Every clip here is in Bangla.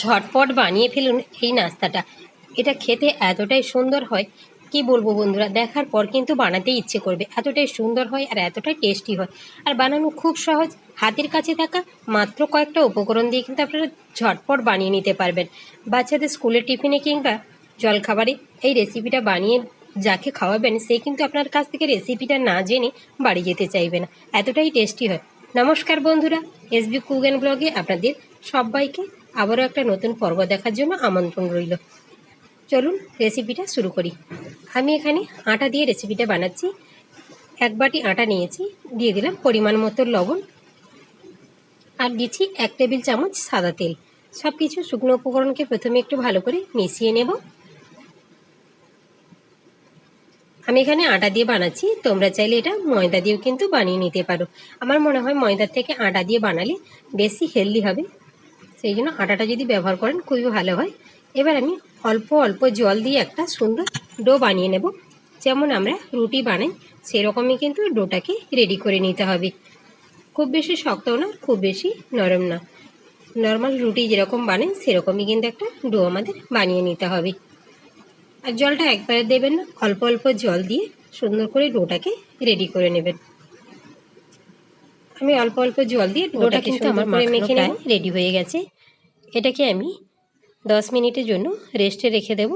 ঝটপট বানিয়ে ফেলুন এই নাস্তাটা। এটা খেতে এতটাই সুন্দর হয়, কি বলব বন্ধুরা? দেখার পর কিন্তু বানাতে ইচ্ছে করবে। এতটাই সুন্দর হয় আর এতটাই টেস্টি হয়। আর বানানো খুব সহজ। হাতের কাছে থাকা মাত্র কয়েকটা উপকরণ দিয়ে কিন্তু আপনারা ঝটপট বানিয়ে নিতে পারবেন। বাচ্চাদের স্কুলের টিফিনে কিংবা জলখাবারে এই রেসিপিটা বানিয়ে যাকে খাওয়াবেন, সে কিন্তু আপনার কাছ থেকে রেসিপিটা না জেনে বাড়ি যেতে চাইবে না। এতটাই টেস্টি হয়। নমস্কার বন্ধুরা, এসবি কুগেন ব্লগে আপনাদের সবাইকে আবারও একটা নতুন পর্ব দেখার জন্য আমন্ত্রণ রইল। চলুন রেসিপিটা শুরু করি। আমি এখানে আটা দিয়ে রেসিপিটা বানাচ্ছি। এক বাটি আটা নিয়েছি, দিয়ে দিলাম পরিমাণ মতো লবণ। আর দিচ্ছি এক টেবিল চামচ সাদা তেল। সব কিছু শুকনো উপকরণকে প্রথমে একটু ভালো করে মিশিয়ে নেব। আমি এখানে আটা দিয়ে বানাচ্ছি। তোমরা চাইলে এটা ময়দা দিয়েও কিন্তু বানিয়ে নিতে পারো। আমার মনে হয় ময়দার থেকে আটা দিয়ে বানালে বেশি হেলদি হবে। সেই জন্য আটাটা যদি ব্যবহার করেন খুবই ভালো হয়। এবার আমি অল্প অল্প জল দিয়ে একটা সুন্দর ডো বানিয়ে নেব। যেমন আমরা রুটি বানাই সেরকমই কিন্তু ডোটাকে রেডি করে নিতে হবে। খুব বেশি শক্ত না খুব বেশি নরম না। নর্মাল রুটি যেরকম বানাই সেরকমই কিন্তু একটা ডো আমাদের বানিয়ে নিতে হবে। আর জলটা একবারে দেবেন না অল্প অল্প জল দিয়ে সুন্দর করে ডোটাকে রেডি করে নেবেন। আমি অল্প অল্প জল দিয়ে ডোটা কিন্তু আমার মেখে নেব রেডি হয়ে গেছে। এটাকে আমি দশ মিনিটের জন্য রেস্টে রেখে দেব।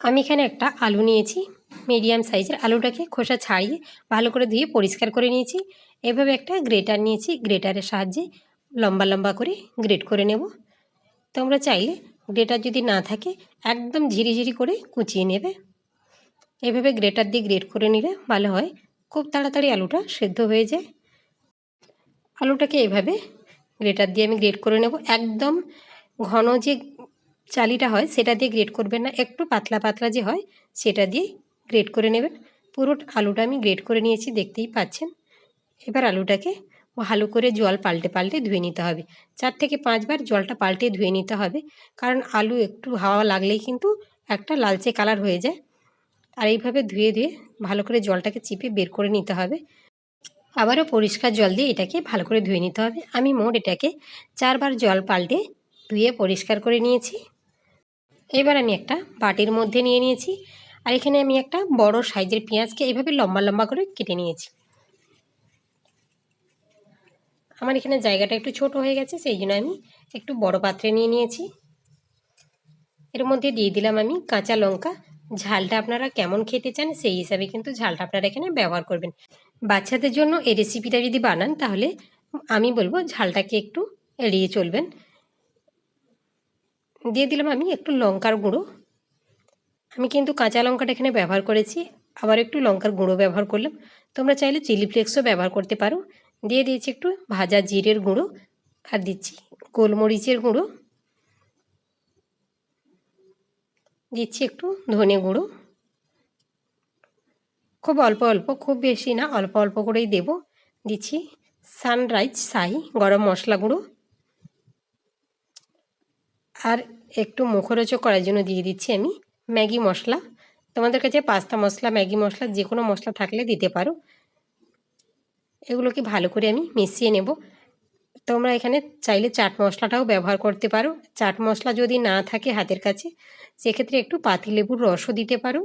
আমি এখানে একটা আলু নিয়েছি, মিডিয়াম সাইজের আলুটাকে খোসা ছাড়িয়ে ভালো করে ধুয়ে পরিষ্কার করে নিয়েছি। এভাবে একটা গ্রেটার নিয়েছি, গ্রেটারের সাহায্যে লম্বা লম্বা করে গ্রেট করে নেব। তোমরা চাইলে গ্রেটার যদি না থাকে, একদম ঝিরিঝিরি করে কুচিয়ে নেবে। এভাবে গ্রেটার দিয়ে গ্রেট করে নিলে ভালো হয়। খুব তাড়াতাড়ি আলুটা সেদ্ধ হয়ে যায়। আলুটাকে এভাবে গ্রেটার দিয়ে আমি গ্রেট করে নেব। একদম ঘন যে চালিটা হয়, সেটা দিয়ে গ্রেট করবেন না। একটু পাতলা পাতলা যে হয়, সেটা দিয়ে গ্রেট করে নেবেন। পুরো আলুটা আমি গ্রেট করে নিয়েছি, দেখতেই পাচ্ছেন। এবার আলুটাকে ভালো করে জল পাল্টে পাল্টে ধুয়ে নিতে হবে। চার থেকে পাঁচবার জলটা পাল্টে ধুয়ে নিতে হবে, কারণ আলু একটু হাওয়া লাগলেই কিন্তু একটা লালচে কালার হয়ে যায়। আর এইভাবে ধুয়ে ধুয়ে ভালো করে জলটাকে চিপে বের করে নিতে হবে। আবারও পরিষ্কার জল দিয়ে এটাকে ভালো করে ধুয়ে নিতে হবে। আমি মোট এটাকে চারবার জল পাল্টে ধুয়ে পরিষ্কার করে নিয়েছি। এবার আমি একটা বাটির মধ্যে নিয়ে নিয়েছি। আর এখানে আমি একটা বড় সাইজের পেঁয়াজকে এভাবে লম্বা লম্বা করে কেটে নিয়েছি। আমার এখানে জায়গাটা একটু ছোট হয়ে গেছে, সেই জন্য আমি একটু বড় পাত্রে নিয়ে নিয়েছি। এর মধ্যে দিয়ে দিলাম আমি কাঁচা লঙ্কা। ঝালটা আপনারা কেমন খেতে চান সেই হিসাবে কিন্তু ঝালটা আপনারা এখানে ব্যবহার করবেন। বাচ্চাদের জন্য এই রেসিপিটা যদি বানান, তাহলে আমি বলব ঝালটাকে একটু এড়িয়ে চলবেন। দিয়ে দিলাম আমি একটু লঙ্কার গুঁড়ো। আমি কিন্তু কাঁচা লঙ্কাটা এখানে ব্যবহার করেছি, আবার একটু লঙ্কার গুঁড়ো ব্যবহার করলাম। তোমরা চাইলে চিলি ফ্লেক্সও ব্যবহার করতে পারো। দিয়ে দিয়েছি একটু ভাজা জিরের গুঁড়ো, আর দিচ্ছি গোলমরিচের গুঁড়ো। দিচ্ছি একটু ধনে গুঁড়ো। খুব অল্প অল্প, খুব বেশি না, অল্প অল্প করেই দেব। দিচ্ছি সানরাইজ শাহি গরম মশলা গুঁড়ো। আর একটু মুখরোচক করার জন্য দিয়ে দিচ্ছি আমি ম্যাগি মশলা। তোমাদের কাছে পাস্তা মশলা, ম্যাগি মশলা, যে কোনো মশলা থাকলে দিতে পারো। এগুলোকে ভালো করে আমি মিশিয়ে নেব। তোমরা এখানে চাইলে চাট মশলাটাও ব্যবহার করতে পারো। চাট মশলা যদি না থাকে হাতের কাছে, সেক্ষেত্রে একটু পাতিলেবুর রসও দিতে পারো।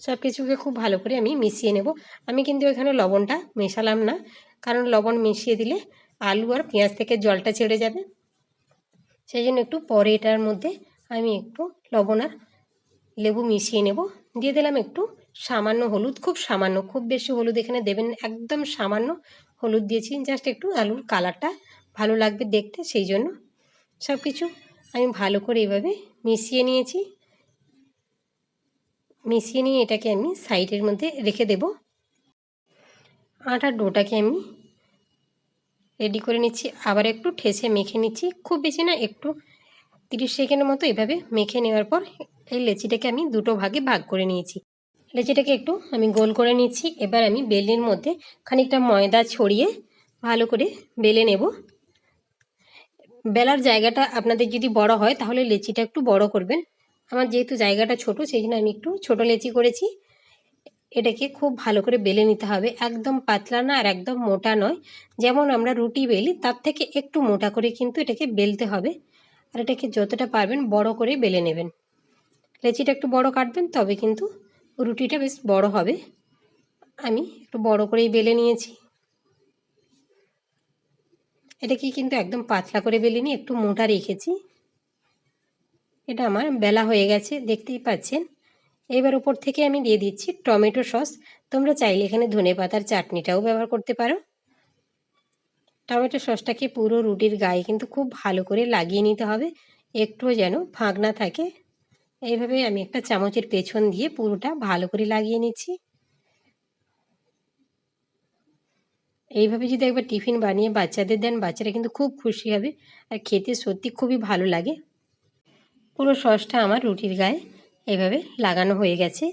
সব কিছুকে খুব ভালো করে আমি মিশিয়ে নেব। আমি কিন্তু এখানে লবণটা মেশালাম না, কারণ লবণ মিশিয়ে দিলে আলু আর পেঁয়াজ থেকে জলটা ছেড়ে যাবে। সেই জন্য একটু পরে এটার মধ্যে আমি একটু লবণ আর লেবু মিশিয়ে নেব। দিয়ে দিলাম একটু সামান্য হলুদ, খুব সামান্য, খুব বেশি হলুদ এখানে দেবেন একদম সামান্য হলুদ দিয়েছি, জাস্ট একটু আলুর কালারটা ভালো লাগবে দেখতে, সেই জন্য সব কিছু আমি ভালো করে এভাবে মিশিয়ে নিয়েছি। মিশিয়ে নিয়ে এটাকে আমি সাইডের মধ্যে রেখে দেব। আটার ডোটাকে আমি রেডি করে নিচ্ছি। আবার একটু ঠেসে মেখে নিচ্ছি। খুব বেশি না, একটু তিরিশ সেকেন্ডের মতো এভাবে মেখে নেওয়ার পর এই লেচিটাকে আমি দুটো ভাগে ভাগ করে নিয়েছি। লেচিটাকে একটু আমি গোল করে নিচ্ছি। এবার আমি বেলের মধ্যে খানিকটা ময়দা ছড়িয়ে ভালো করে বেলে নেব। বেলার জায়গাটা আপনাদের যদি বড় হয়, তাহলে লেচিটা একটু বড় করবেন। আমার যেহেতু জায়গাটা ছোট, সেই জন্য আমি একটু ছোটো লেচি করেছি। এটাকে খুব ভালো করে বেলে নিতে হবে। একদম পাতলা না আর একদম মোটা নয়। যেমন আমরা রুটি বেলি, তার থেকে একটু মোটা করে কিন্তু এটাকে বেলতে হবে। আর এটাকে যতটা পারবেন বড় করে বেলে নেবেন। লেচিটা একটু বড় কাটবেন, তবে কিন্তু রুটিটা বেশ বড় হবে। আমি একটু বড় করেই বেলে নিয়েছি। এটাকে কিন্তু একদম পাতলা করে বেলে নিয়ে একটু মোটা রেখেছি। এটা আমার বেলা হয়ে গেছে, দেখতেই পাচ্ছেন। এবার ওপর থেকে আমি দিয়ে দিচ্ছি টমেটো সস। তোমরা চাইলে এখানে ধনে পাতার চাটনিটাও ব্যবহার করতে পারো। টমেটো সসটাকে পুরো রুটির গায়ে কিন্তু খুব ভালো করে লাগিয়ে নিতে হবে। একটুও যেন ফাঁক না থাকে। এইভাবে আমি একটা চামচের পেছন দিয়ে পুরোটা ভালো করে লাগিয়ে নিচ্ছি। এইভাবে যদি একবার টিফিন বানিয়ে বাচ্চাদের দেন, বাচ্চারা কিন্তু খুব খুশি হবে। আর খেতে সত্যি খুবই ভালো লাগে। পুরো সসটা আমার রুটির গায়ে এইভাবে লাগানো হয়ে গেছে।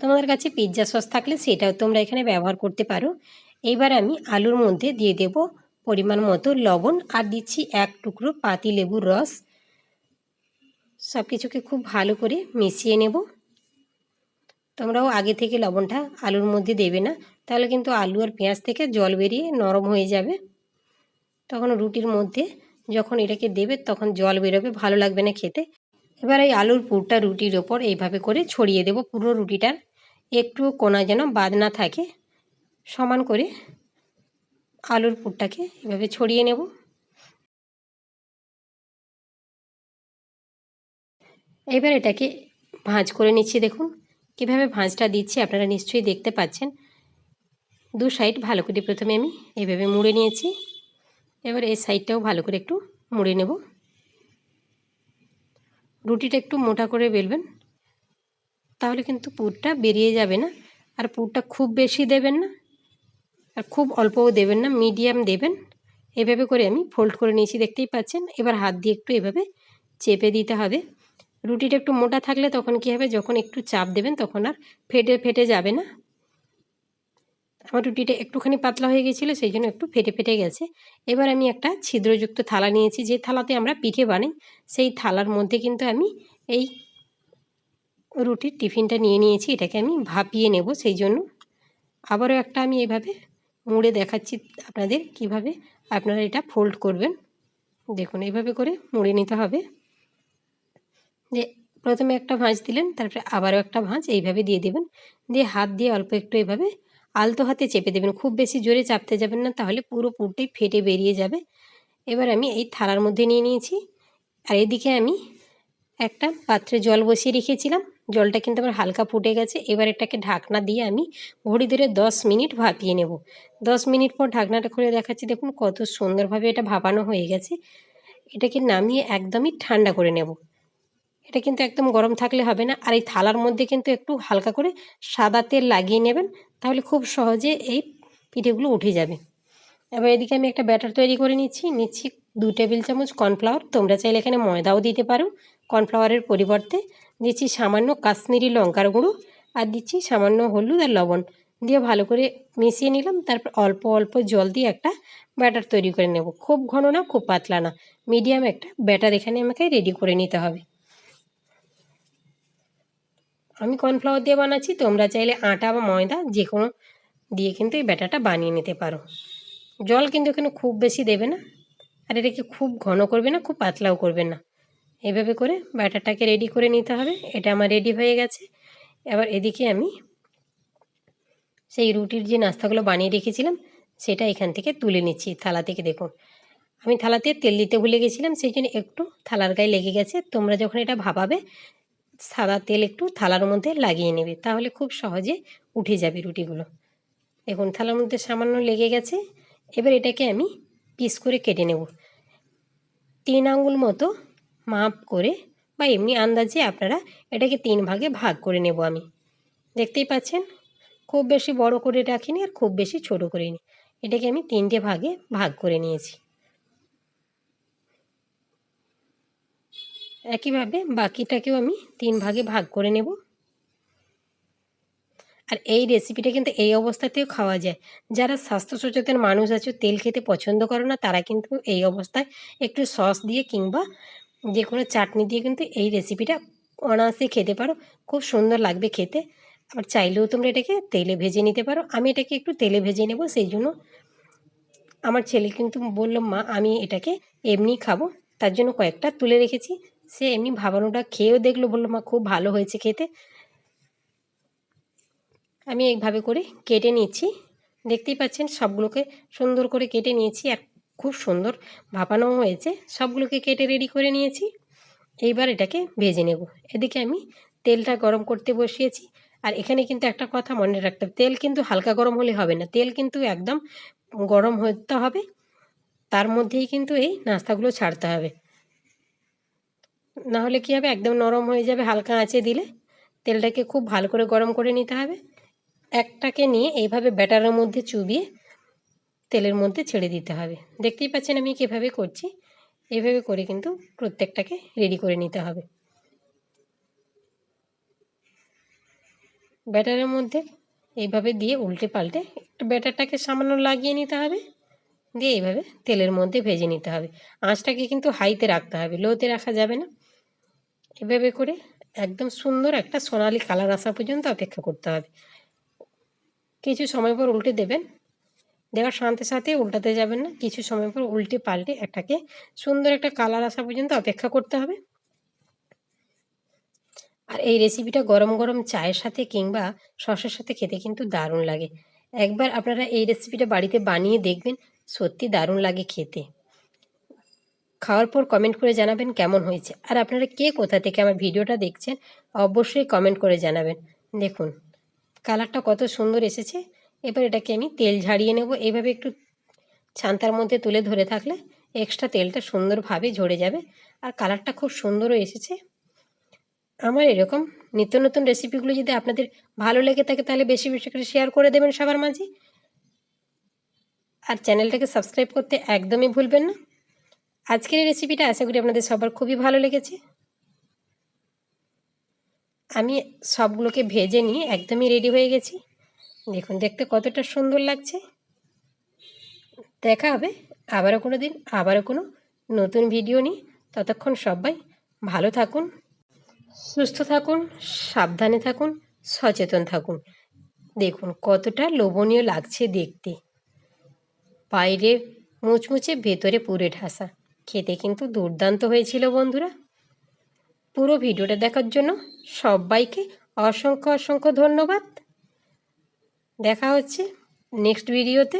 তোমাদের কাছে পিৎজা সস থাকলে সেটাও তোমরা এখানে ব্যবহার করতে পারো। এবার আমি আলুর মধ্যে দিয়ে দেব পরিমাণ মতো লবণ আর দিচ্ছি এক টুকরো পাতি লেবুর রস। সব কিছুকে খুব ভালো করে মিশিয়ে নেব। তোমরাও আগে থেকে লবণটা আলুর মধ্যে দেবে না, তাহলে কিন্তু আলু আর পেঁয়াজ থেকে জল বেরিয়ে নরম হয়ে যাবে। তখন রুটির মধ্যে যখন এটাকে দেবে তখন জল বেরোবে, ভালো লাগবে না খেতে। এবার এই আলুর পুরটা রুটির ওপর এইভাবে করে ছড়িয়ে দেব পুরো রুটিটার। একটু কোনা যেন বাদ না থাকে। সমান করে আলুর পুরটাকে এভাবে ছড়িয়ে নেব। এবার এটাকে ভাঁজ করে নিচ্ছি দেখুন। কীভাবে ভাঁজটা দিচ্ছি আপনারা নিশ্চয়ই দেখতে পাচ্ছেন। দু সাইড ভালো করে প্রথমে আমি এইভাবে মুড়ে নিয়েছি। এবার এই সাইডটাও ভালো করে একটু মুড়ে নেব। রুটিটা একটু মোটা করে বেলবেন, তাহলে কিন্তু পুরটা বেরিয়ে যাবে না। আর পুরটা খুব বেশি দেবেন না, আর খুব অল্পও দেবেন না, মিডিয়াম দেবেন। এভাবে করে আমি ফোল্ড করে নিয়েছি, দেখতেই পাচ্ছেন। এবার হাত দিয়ে একটু এভাবে চেপে দিতে হবে। রুটিটা একটু মোটা থাকলে তখন কী হবে, যখন একটু চাপ দেবেন তখন আর ফেটে ফেটে যাবে না। আমার রুটিটা একটুখানি পাতলা হয়ে গেছিল, সেই জন্য একটু ফেটে ফেটে গেছে। এবার আমি একটা ছিদ্রযুক্ত থালা নিয়েছি, যে থালাতে আমরা পিঠে বানাই, সেই থালার মধ্যে কিন্তু আমি এই রুটির টিফিনটা নিয়ে নিয়েছি, এটাকে আমি ভাপিয়ে নেব, সেই জন্য। আবারও একটা আমি এইভাবে মুড়ে দেখাচ্ছি আপনাদের কীভাবে আপনারা এটা ফোল্ড করবেন। দেখুন এইভাবে করে মুড়ে নিতে হবে। যে প্রথমে একটা ভাঁজ দিলেন, তারপরে আবারও একটা ভাঁজ, এইভাবে দিয়ে দেবেন। দিয়ে হাত দিয়ে অল্প একটু এইভাবে আলতো হাতে চেপে দেবেন, খুব বেশি জোরে চাপতে যাবেন না, তাহলে পুরো পুরটাই ফেটে বেরিয়ে যাবে। এবার আমি এই থালার মধ্যে নিয়ে নিয়েছি। আর এদিকে আমি একটা পাত্রে জল বসিয়ে রেখেছিলাম। জলটা কিন্তু আমার হালকা ফুটে গেছে। এবার এটাকে ঢাকনা দিয়ে আমি ঘড়ি ধরে দশ মিনিট ভাপিয়ে নেব। দশ মিনিট পর ঢাকনাটা খুলে দেখাচ্ছি। দেখুন কত সুন্দরভাবে এটা ভাপানো হয়ে গেছে। এটাকে নামিয়ে একদমই ঠান্ডা করে নেব। এটা কিন্তু একদম গরম থাকলে হবে না। আর এই থালার মধ্যে কিন্তু একটু হালকা করে সাদা তেল লাগিয়ে নেবেন, তাহলে খুব সহজে এই পিঠেগুলো উঠে যাবে। এবার এদিকে আমি একটা ব্যাটার তৈরি করে নিচ্ছি। নিচ্ছি দু টেবিল চামচ কর্নফ্লাওয়ার। তোমরা চাইলে এখানে ময়দাও দিতে পারো কর্নফ্লাওয়ারের পরিবর্তে। দিচ্ছি সামান্য কাশ্মীরি লঙ্কার গুঁড়ো আর দিচ্ছি সামান্য হলুদ আর লবণ। দিয়ে ভালো করে মিশিয়ে নিলাম, তারপর অল্প অল্প জল দিয়ে একটা ব্যাটার তৈরি করে নেব। খুব ঘন না, খুব পাতলা না। মিডিয়াম একটা ব্যাটার এখানে আমাকে রেডি করে নিতে হবে। আমি কর্নফ্লাওয়ার দিয়ে বানাচ্ছি, তোমরা চাইলে আটা বা ময়দা যে কোনো দিয়ে কিন্তু এই ব্যাটারটা বানিয়ে নিতে পারো। জল কিন্তু এখানে খুব বেশি দেবে না, আর এটাকে খুব ঘন করবে না, খুব পাতলাও করবে না। এভাবে করে ব্যাটারটাকে রেডি করে নিতে হবে, এটা আমার রেডি হয়ে গেছে। এবার এদিকে আমি সেই রুটির যে নাস্তাগুলো বানিয়ে রেখেছিলাম, সেটা এখান থেকে তুলে নিচ্ছি থালা থেকে, দেখুন। আমি থালাতে তেল দিতে ভুলে গেছিলাম, সেই জন্য একটু থালার গায়ে লেগে গেছে। তোমরা যখন এটা ভাপাবে সাদা তেল একটু থালার মধ্যে লাগিয়ে নেবে, তাহলে খুব সহজে উঠে যাবে রুটিগুলো। দেখুন, থালার মধ্যে সামান্য লেগে গেছে, এবার এটাকে আমি পিস করে কেটে নেব। তিন আঙ্গুল মতো মাপ করে বা এমনি আন্দাজে আপনারা এটাকে তিন ভাগে ভাগ করে নেব আমি। দেখতেই পাচ্ছেন? খুব বেশি বড় করে রাখিনি আর খুব বেশি ছোট করিনি। এটাকে আমি তিনটে ভাগে ভাগ করে নিয়েছি। একইভাবে বাকিটাকেও আমি তিন ভাগে ভাগ করে নেব। আর এই রেসিপিটা কিন্তু এই অবস্থাতেও খাওয়া যায়। যারা স্বাস্থ্য সচেতন মানুষ আছে, তেল খেতে পছন্দ করে না, তারা কিন্তু এই অবস্থায় একটু সস দিয়ে কিংবা যে কোনো চাটনি দিয়ে কিন্তু এই রেসিপিটা অনায়াসে খেতে পারো। খুব সুন্দর লাগবে খেতে। আবার চাইলেও তোমরা এটাকে তেলে ভেজে নিতে পারো। আমি এটাকে একটু তেলে ভেজে নেব, সেই জন্য আমার ছেলে কিন্তু বলল, মা, আমি এটাকে এমনি খাব। তার জন্য কয়েকটা তুলে রেখেছি। সে এমনি ভাবানোটা খেয়েও দেখল, বলল, মা, খুব ভালো হয়েছে খেতে। আমি এইভাবে করে কেটে নিচ্ছি। দেখতেই পাচ্ছেন, সবগুলোকে সুন্দর করে কেটে নিয়েছি আর খুব সুন্দর ভাপানো হয়েছে। সবগুলোকে কেটে রেডি করে নিয়েছি। এইবার এটাকে ভেজে নেব। এদিকে আমি তেলটা গরম করতে বসিয়েছি। আর এখানে কিন্তু একটা কথা মনে রাখতে হবে, তেল কিন্তু হালকা গরম হলে হবে না। তেল কিন্তু একদম গরম হতে হবে। তার মধ্যেই কিন্তু এই নাস্তাগুলো ছাড়তে হবে। না হলে কী হবে? একদম নরম হয়ে যাবে, হালকা আঁচে দিলে। তেলটাকে খুব ভালো করে গরম করে নিতে হবে। একটাকে নিয়ে এইভাবে ব্যাটারের মধ্যে চুবিয়ে তেলের মধ্যে ছেড়ে দিতে হবে। দেখতেই পাচ্ছেন আমি কীভাবে করছি। এইভাবে করে কিন্তু প্রত্যেকটাকে রেডি করে নিতে হবে। ব্যাটারের মধ্যে এইভাবে দিয়ে উল্টে পাল্টে একটু ব্যাটারটাকে সামান্য লাগিয়ে নিতে হবে। দিয়ে এইভাবে তেলের মধ্যে ভেজে নিতে হবে। আঁচটাকে কিন্তু হাইতে রাখতে হবে লোতে রাখা যাবে না। এভাবে করে একদম সুন্দর একটা সোনালি কালার আসা পর্যন্ত অপেক্ষা করতে হবে। কিছু সময় পর উল্টে দেবেন। দেওয়ার সাথে সাথে উল্টাতে যাবেন না। কিছু সময় পর উল্টে পাল্টে একটাকে সুন্দর একটা কালার আসা পর্যন্ত অপেক্ষা করতে হবে। আর এই রেসিপিটা গরম গরম চায়ের সাথে কিংবা সসের সাথে খেতে কিন্তু দারুণ লাগে। একবার আপনারা এই রেসিপিটা বাড়িতে বানিয়ে দেখবেন। সত্যি দারুণ লাগে খেতে। খাওয়ার পর কমেন্ট করে জানাবেন কেমন হয়েছে। আর আপনারা কে কোথা থেকে আমার ভিডিওটা দেখছেন, অবশ্যই কমেন্ট করে জানাবেন। দেখুন কালারটা কত সুন্দর এসেছে। এবার এটাকে আমি তেল ঝাড়িয়ে নেব। এইভাবে একটু ছান্তার মধ্যে তুলে ধরে থাকলে এক্সট্রা তেলটা সুন্দরভাবে ঝরে যাবে। আর কালারটা খুব সুন্দরও এসেছে। আমার এরকম নিত্য নতুন রেসিপিগুলো যদি আপনাদের ভালো লেগে থাকে, তাহলে বেশি বেশি করে শেয়ার করে দেবেন সবার মাঝে। আর চ্যানেলটাকে সাবস্ক্রাইব করতে একদমই ভুলবেন না। আজকের এই রেসিপিটা আশা করি আপনাদের সবার খুবই ভালো লেগেছে। আমি সবগুলোকে ভেজে নিয়ে একদমই রেডি হয়ে গেছি। দেখুন, দেখতে কতটা সুন্দর লাগছে। দেখা হবে আবারও কোনো দিন আবারও কোনো নতুন ভিডিও নিয়ে। ততক্ষণ সবাই ভালো থাকুন, সুস্থ থাকুন, সাবধানে থাকুন, সচেতন থাকুন। দেখুন, কতটা লোভনীয় লাগছে দেখতে। বাইরে মুচমুচে ভেতরে পুরে ঠাসা। খেতে কিন্তু দুর্দান্ত হয়েছিল, বন্ধুরা। পুরো ভিডিওটা দেখার জন্য সবাইকে অসংখ্য অসংখ্য ধন্যবাদ। দেখা হচ্ছে নেক্সট ভিডিওতে